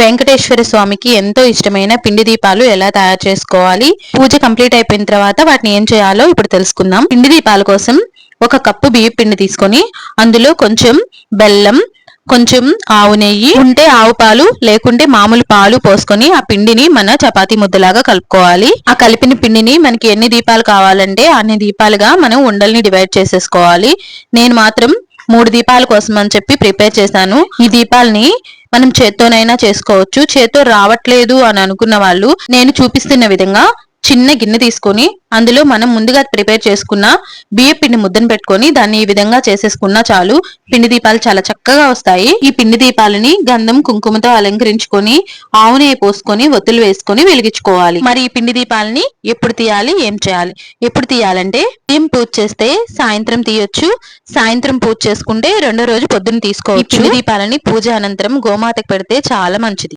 వెంకటేశ్వర స్వామికి ఎంతో ఇష్టమైన పిండి దీపాలు ఎలా తయారు చేసుకోవాలి? పూజ కంప్లీట్ అయిపోయిన తర్వాత వాటిని ఏం చేయాలో ఇప్పుడు తెలుసుకుందాం. పిండి దీపాల కోసం ఒక కప్పు బియ్య పిండి తీసుకొని అందులో కొంచెం బెల్లం కొంచెం ఆవు నెయ్యి ఉంటే ఆవు పాలు లేకుంటే మామూలు పాలు పోసుకొని ఆ పిండిని మన చపాతీ ముద్దలాగా కలుపుకోవాలి. ఆ కలిపిన పిండిని మనకి ఎన్ని దీపాలు కావాలంటే అన్ని దీపాలుగా మనం ఉండల్ని డివైడ్ చేసేసుకోవాలి. నేను మాత్రం మూడు దీపాల కోసం అని చెప్పి ప్రిపేర్ చేశాను. ఈ దీపాలని మనం చేత్తోనైనా చేసుకోవచ్చు. చేత్తో రావట్లేదు అని అనుకున్న వాళ్ళు నేను చూపిస్తున్న విధంగా చిన్న గిన్నె తీసుకొని అందులో మనం ముందుగా ప్రిపేర్ చేసుకున్న బియ్య పిండి ముద్దను పెట్టుకొని దాన్ని ఈ విధంగా చేసేసుకున్నా చాలు. పిండి దీపాలు చాలా చక్కగా వస్తాయి. ఈ పిండి దీపాలని గంధం కుంకుమతో అలంకరించుకొని ఆవు నెయ్యి పోసుకొని ఒత్తులు వేసుకొని వెలిగించుకోవాలి. మరి ఈ పిండి దీపాలని ఎప్పుడు తీయాలి? ఏం చేయాలి? ఎప్పుడు తీయాలంటే ఉదయం పూజ చేస్తే సాయంత్రం తీయొచ్చు. సాయంత్రం పూజ చేసుకుంటే రెండో రోజు పొద్దున్న తీసుకోవచ్చు. పిండి దీపాలని పూజ అనంతరం గోమాతకు పెడితే చాలా మంచిది.